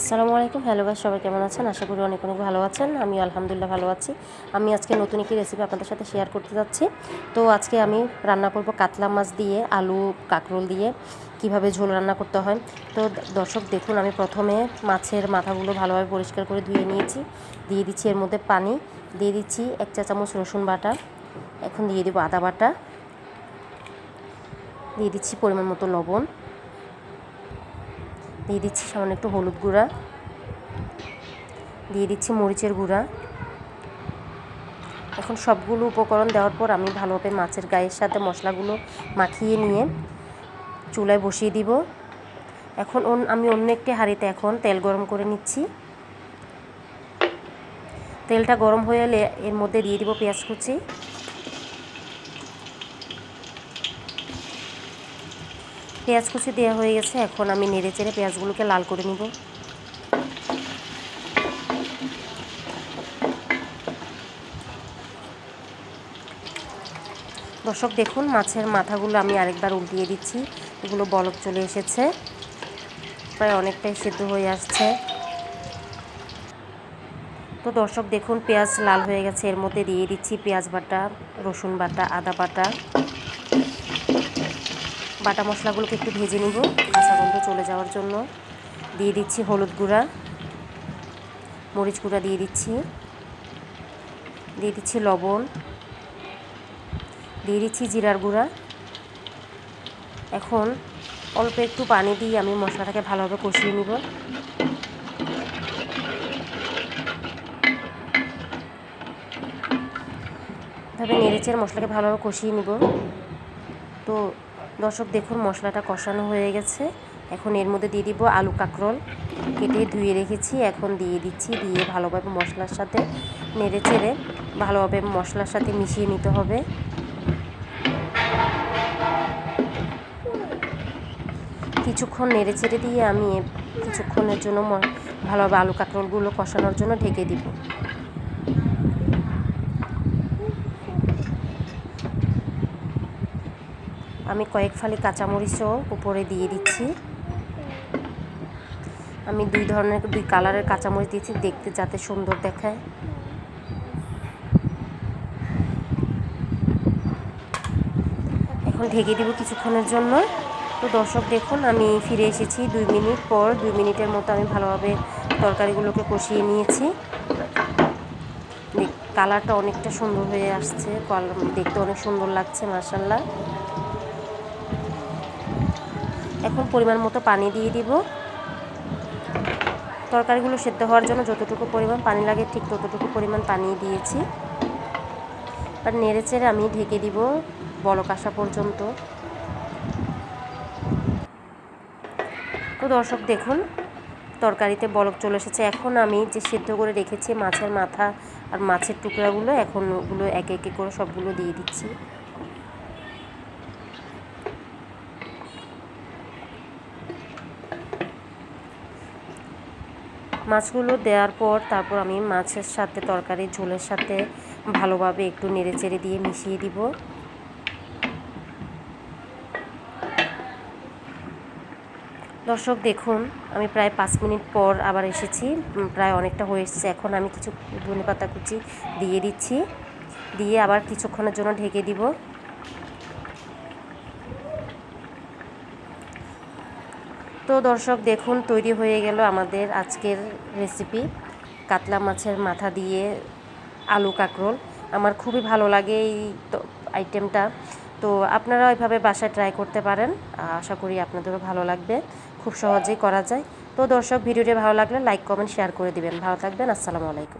আসসালামু আলাইকুম, হ্যালো ভাই সবাই কেমন আছেন? আশা করি অনেক অনেক ভালো আছেন। আমি আলহামদুলিল্লাহ ভালো আছি। আমি আজকে নতুন একটি রেসিপি আপনাদের সাথে শেয়ার করতে যাচ্ছি। তো আজকে আমি রান্না করব কাতলা মাছ দিয়ে, আলু, কাঁকরোল দিয়ে, কীভাবে ঝোল রান্না করতে হয়। তো দর্শক দেখুন, আমি প্রথমে মাছের মাথাগুলো ভালোভাবে পরিষ্কার করে ধুয়ে নিয়েছি। দিয়ে দিচ্ছি এর মধ্যে পানি। দিয়ে দিচ্ছি এক চা চামচ রসুন বাটা। এখন দিয়ে দেবো আদা বাটা। দিয়ে দিচ্ছি পরিমাণ মতো লবণ। দিয়ে দিচ্ছি সামান্য একটু হলুদ গুঁড়া। দিয়ে দিচ্ছি মরিচের গুঁড়া। এখন সবগুলো উপকরণ দেওয়ার পর আমি ভালোভাবে মাছের গায়ের সাথে মশলাগুলো মাখিয়ে নিয়ে চুলায় বসিয়ে দিব। এখন আমি অন্য একটি হাঁড়িতে এখন তেল গরম করে নিচ্ছি। তেলটা গরম হয়ে এলে এর মধ্যে দিয়ে দিব পেঁয়াজ কুচি। পেঁয়াজ কুচি দেওয়া হয়ে গেছে, এখন আমি নেড়ে চেড়ে পেঁয়াজগুলোকে লাল করে নিব। দর্শক, দেখুন, মাছের মাথাগুলো আমি আরেকবার উল্টিয়ে দিচ্ছি, এগুলো বলক চলে এসেছে, প্রায় অনেকটাই সেদ্ধ হয়ে আসছে। তো দর্শক, দেখুন, পেঁয়াজ লাল হয়ে গেছে, এর মধ্যে দিয়ে দিচ্ছি পেঁয়াজ বাটা, রসুন বাটা, আদা বাটা। বাটা মশলাগুলোকে একটু ভেজে নিব। কাঁচা গন্ধ চলে যাওয়ার জন্য। দিয়ে দিচ্ছি হলুদ গুঁড়া। মরিচ গুঁড়া দিয়ে দিচ্ছি। দিয়ে দিচ্ছি লবণ। দিয়ে দিচ্ছি জিরার গুঁড়া। এখন অল্প একটু পানি দিয়ে আমি মশলাটাকে ভালোভাবে কষিয়ে নিব। তবে নেড়েচের মশলাকে ভালোভাবে কষিয়ে নিব। তো দর্শক, দেখুন মশলাটা কষানো হয়ে গেছে। এখন এর মধ্যে দিয়ে দিব আলু কাঁকরোল। কেটে ধুয়ে রেখেছি। এখন দিয়ে দিচ্ছি, দিয়ে ভালোভাবে মশলার সাথে নেড়ে চেড়ে ভালোভাবে মশলার সাথে মিশিয়ে নিতে হবে। কিছুক্ষণ নেড়ে চেড়ে দিয়ে আমি কিছুক্ষণের জন্য ভালোভাবে আলু কাঁকরোলগুলো কষানোর জন্য ঢেকে দিব। আমি কয়েক ফালি কাঁচামরিচও উপরে দিয়ে দিচ্ছি। আমি দুই ধরনের, দুই কালারের কাঁচামরিচ দিয়েছি, দেখতে যাতে সুন্দর দেখায়। এখন ঢেকে দিব কিছুক্ষণের জন্য। তো দর্শক দেখুন, আমি ফিরে এসেছি দুই মিনিট পর। দুই মিনিটের মতো আমি ভালোভাবে তরকারিগুলোকে কষিয়ে নিয়েছি। কালারটা অনেকটা সুন্দর হয়ে আসছে দেখতে অনেক সুন্দর লাগছে মার্শাল্লাহ এখন পরিমাণ মতো পানি দিয়ে দিব। তরকারিগুলো সেদ্ধ হওয়ার জন্য যতটুকু পরিমাণ পানি লাগে ঠিক ততটুকু পরিমাণ পানি দিয়েছি। আর নেড়ে চেড়ে আমি ঢেকে দিব বলক আসা পর্যন্ত। তো দর্শক দেখুন, তরকারিতে বলক চলে এসেছে। এখন আমি যে সিদ্ধ করে রেখেছি মাছের মাথা আর মাছের টুকরাগুলো, এখন ওগুলো একে একে করে সবগুলো দিয়ে দিচ্ছি। মাছগুলো দেওয়ার পর তারপর আমি মাছের সাথে, তরকারি, ঝোলের সাথে ভালোভাবে একটু নেড়ে চেড়ে দিয়ে মিশিয়ে দিব। দর্শক, দেখুন, আমি প্রায় পাঁচ মিনিট পর আবার এসেছি। প্রায় অনেকটা হয়ে এসেছে। এখন আমি কিছু ধনে পাতা কুচি দিয়ে দিচ্ছি। দিয়ে আবার কিছুক্ষণের জন্য ঢেকে দিব। তো দর্শক, দেখুন, তৈরি হয়ে গেল আমাদের আজকের রেসিপি কাতলা মাছের মাথা দিয়ে আলু কাঁকরোল। আমার খুবই ভালো লাগে এই আইটেমটা তো আপনারা ওইভাবে বাসায় ট্রাই করতে পারেন। আশা করি আপনাদেরও ভালো লাগবে। খুব সহজেই করা যায়। তো দর্শক, ভিডিওটি ভালো লাগলে লাইক কমেন্ট শেয়ার করে দিবেন। ভালো থাকবেন। আসসালামু আলাইকুম।